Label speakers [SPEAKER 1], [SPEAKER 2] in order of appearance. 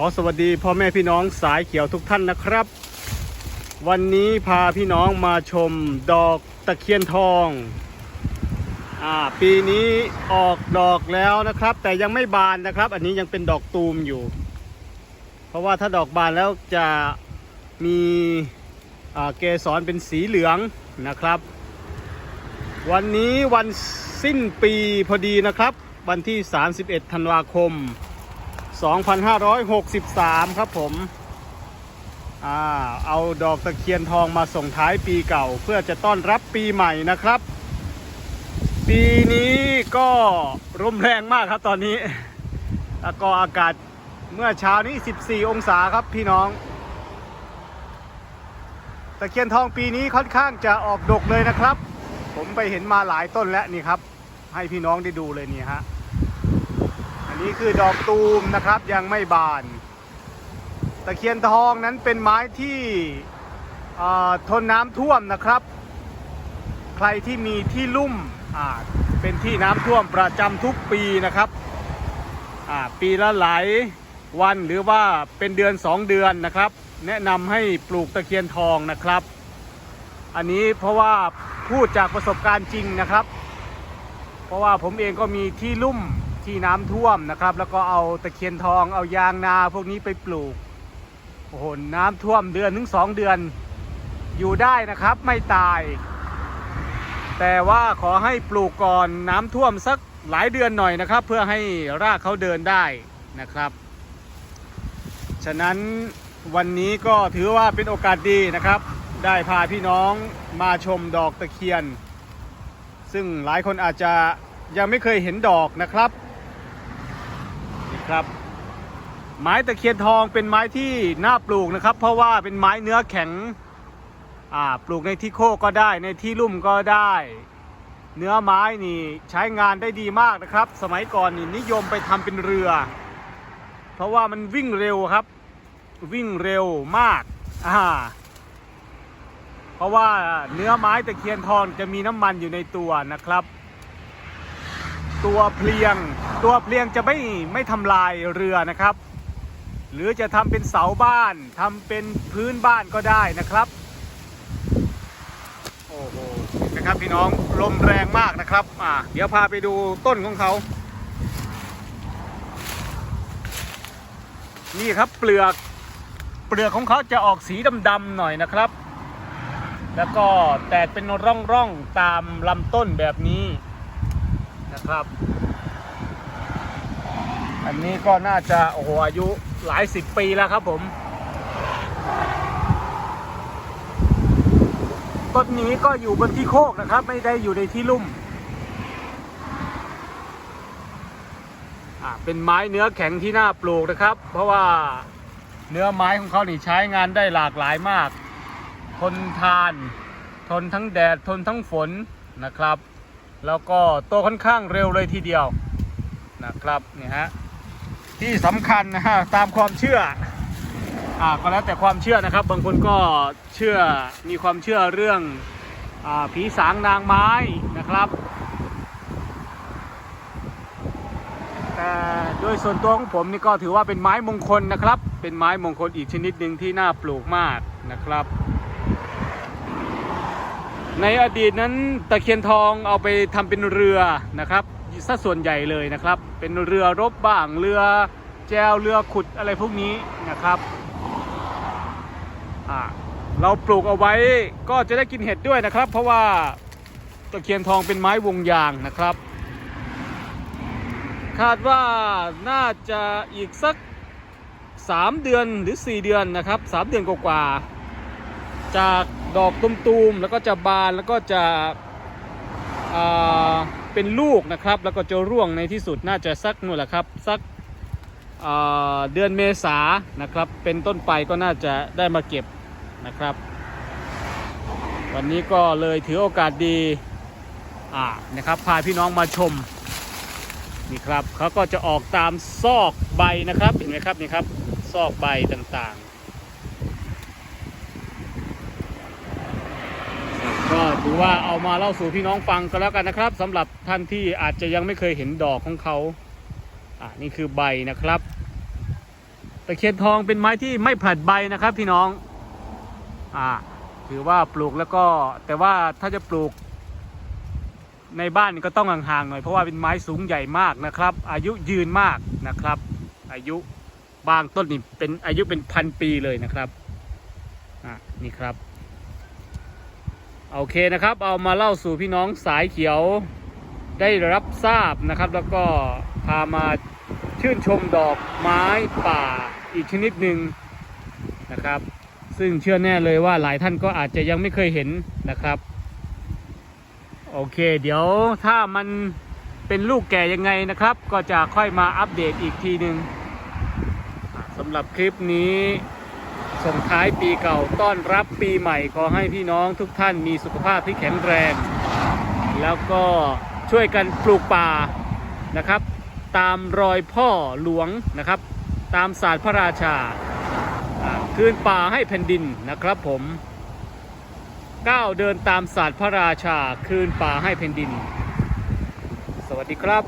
[SPEAKER 1] อสวัสดีพ่อแม่พี่น้องสายเขียวทุกท่านนะครับ วันนี้พาพี่น้องมาชมดอกตะเคียนทองอ่าปีนี้ออกดอกแล้วนะครับ แต่ยังไม่บานนะครับ อันนี้ยังเป็นดอกตูมอยู่ เพราะว่าถ้าดอกบานแล้วจะมีเกสรเป็นสีเหลืองนะครับ วันนี้วันสิ้นปีพอดีนะครับ วันที่ 31 ธันวาคม 2563 ครับผมอ่าเอาดอกตะเคียนทองมาส่งท้ายปีเก่า เพื่อจะต้อนรับปีใหม่นะครับ ปีนี้ก็ร่มแรงมากครับตอนนี้แล้วก็อากาศเมื่อเช้านี้ 14 องศาครับพี่น้อง ตะเคียนทองปีนี้ค่อนข้างจะออกดกเลยนะครับ ผมไปเห็นมาหลายต้นแล้วนี่ครับ ให้พี่น้องได้ดูเลยนี่ฮะ นนี้คือดอกตูมนะครับยังไม่บาน ตะเคียนทองนั้นเป็นไม้ที่ทนน้ำท่วมนะครับ ใครที่มีที่ลุ่มเป็นที่น้ำท่วมประจำทุกปีนะครับปีละหลายวันหรือว่าเป็นเดือน 2 เดือนนะครับ แนะนำให้ปลูกตะเคียนทองนะครับ อันนี้เพราะว่าพูดจากประสบการณ์จริงนะครับ เพราะว่าผมเองก็มีที่ลุ่ม ที่น้ำท่วมนะครับ แล้วก็เอาตะเคียนทองเอายางนาพวกนี้ไปปลูกโอ้โหน้ำท่วมเดือนถึงสองเดือน อยู่ได้นะครับไม่ตาย แต่ว่าขอให้ปลูกก่อนน้ำท่วมสักหลายเดือนหน่อยนะครับ เพื่อให้รากเขาเดินได้นะครับ ฉะนั้นวันนี้ก็ถือว่าเป็นโอกาสดีนะครับ ได้พาพี่น้องมาชมดอกตะเคียน ซึ่งหลายคนอาจจะยังไม่เคยเห็นดอกนะครับ ครับ ไม้ตะเคียนทองเป็นไม้ที่น่าปลูกนะครับ เพราะว่าเป็นไม้เนื้อแข็งอ่าปลูกในที่โคกก็ได้ในที่ลุ่มก็ได้ เนื้อไม้นี่ใช้งานได้ดีมากนะครับ สมัยก่อนนี่นิยมไปทำเป็นเรือ เพราะว่ามันวิ่งเร็วครับ วิ่งเร็วมากอ่าเพราะว่าเนื้อไม้ตะเคียนทองจะมีน้ำมันอยู่ในตัวนะครับ ตัวเพลียง ตัวเพลียงจะไม่ไม่ทำลายเรือนะครับ หรือจะทำเป็นเสาบ้านทำเป็นพื้นบ้านก็ได้นะครับโอ้โหนไหมครับพี่น้องลมแรงมากนะครับอ่าเดี๋ยวพาไปดูต้นของเขา นี่ครับเปลือกเปลือกของเขาจะออกสีดำๆหน่อยนะครับ แล้วก็แตกเป็นร่องๆตามลำต้นแบบนี้ นะครับ อันนี้ก็น่าจะโอ้โหอายุหลายสิบปีแล้วครับผมต้นนี้ก็อยู่บนที่โคกนะครับ ไม่ได้อยู่ในที่ลุ่มเป็นไม้เนื้อแข็งที่น่าปลูกนะครับ เพราะว่าเนื้อไม้ของเขานี่ใช้งานได้หลากหลายมาก ทนทาน ทนทั้งแดด ทนทั้งฝนนะครับ แล้วก็โตค่อนข้างเร็วเลยทีเดียวนะครับนี่ฮะที่สำคัญนะฮะตามความเชื่ออ่าก็แล้วแต่ความเชื่อนะครับ บางคนก็เชื่อมีความเชื่อเรื่องอ่าผีสางนางไม้นะครับแต่โดยส่วนตัวของผมนี่ก็ถือว่าเป็นไม้มงคลนะครับ เป็นไม้มงคลอีกชนิดหนึ่งที่น่าปลูกมากนะครับ ในอดีตนั้นตะเคียนทองเอาไปทำเป็นเรือนะครับซะส่วนใหญ่เลยนะครับ เป็นเรือรบบ้างเรือแจวเรือขุดอะไรพวกนี้นะครับเราปลูกเอาไว้ก็จะได้กินเห็ดด้วยนะครับ เพราะว่าตะเคียนทองเป็นไม้วงยางนะครับ คาดว่าน่าจะอีกสัก 3 เดือนหรือ 4 เดือนนะครับ 3 เดือนกว่าๆจาก ดอกตุมๆแล้วก็จะบานแล้วก็จะเป็นลูกนะครับ แล้วก็จะร่วงในที่สุดน่าจะสักนู่นแหละครับสักเดือนเมษานะครับ เป็นต้นไปก็น่าจะได้มาเก็บนะครับ วันนี้ก็เลยถือโอกาสดีอ่านะครับพาพี่น้องมาชมนี่ครับเขาก็จะออกตามซอกใบนะครับเห็นไหมครับนี่ครับซอกใบต่างๆ ก็ ถือว่าเอามาเล่าสู่พี่น้องฟังก็แล้วกันนะครับสำหรับท่านที่อาจจะยังไม่เคยเห็นดอกของเขาอ่านี่คือใบนะครับตะเคียนทองเป็นไม้ที่ไม่ผลัดใบนะครับพี่น้องอ่าถือว่าปลูกแล้วก็แต่ว่าถ้าจะปลูกในบ้านก็ต้องห่างๆหน่อยเพราะว่าเป็นไม้สูงใหญ่มากนะครับ อายุยืนมากนะครับ อายุบางต้นนี่เป็นอายุเป็นพันปีเลยนะครับอะนี่ครับ โอเคนะครับ เอามาเล่าสู่พี่น้องสายเขียวได้รับทราบนะครับ แล้วก็พามาชื่นชมดอกไม้ป่าอีกชนิดหนึ่งนะครับ ซึ่งเชื่อแน่เลยว่าหลายท่านก็อาจจะยังไม่เคยเห็นนะครับ โอเค เดี๋ยวถ้ามันเป็นลูกแก่ยังไงนะครับ ก็จะค่อยมาอัปเดตอีกทีหนึ่งสำหรับคลิปนี้ ส่งท้ายปีเก่าต้อนรับปีใหม่ ขอให้พี่น้องทุกท่านมีสุขภาพที่แข็งแรง แล้วก็ช่วยกันปลูกป่านะครับ ตามรอยพ่อหลวงนะครับ ตามศาสตร์พระราชาคืนป่าให้แผ่นดินนะครับผมก้าวเดินตามศาสตร์พระราชา คืนป่าให้แผ่นดิน สวัสดีครับ